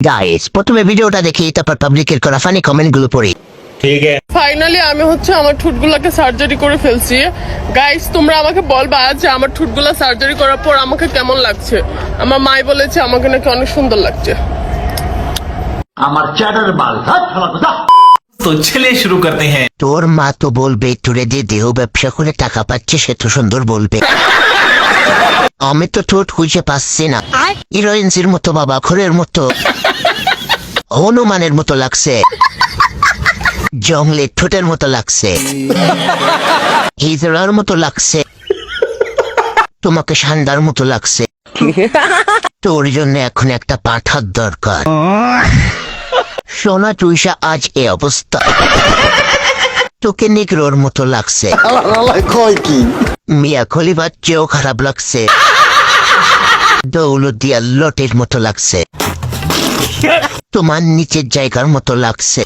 Guys প্রথমে ভিডিওটা দেখি তারপর পাবলিকের করা ফানি কমেন্টগুলো পড়ি। ঠিক আছে। ফাইনালি আমি হচ্ছে আমার ঠুটগুলোকে সার্জারি করে ফেলছি। গাইস তোমরা আমাকে বলবা যে আমার ঠুটগুলো সার্জারি করার পর আমাকে কেমন লাগছে? আমার মাই বলেছে আমাকে নাকি অনেক সুন্দর লাগছে। আমার চ্যাটার বাল তো ছেলে শুরু করতে হ্যাঁ। তোর মা তো বলবে তোরে যে দেহ ব্যবসা করে টাকা পাচ্ছে সে তো সুন্দর বলবে। আমি তো ঠোঁট খুঁজে পাচ্ছি না। হিরোইন্সির মতো বাবা খোরের মতো। হনুমানের মতো লাগছে। জঙ্গলের ঠোঁটের মতো লাগছে। হিজড়ার মতো লাগছে। তোমাকে সান্দার মতো লাগছে। তোর জন্য এখন একটা পাঠার দরকার। সোনা চুইসা আজ এ অবস্থা। তোকে নিগ্রোর মতো লাগছে। মিয়া খলিফার চেয়েও খারাপ লাগছে। দৌলতিয়া লটের মতো লাগছে। তোমার নিচের জায়গার মতো লাগছে।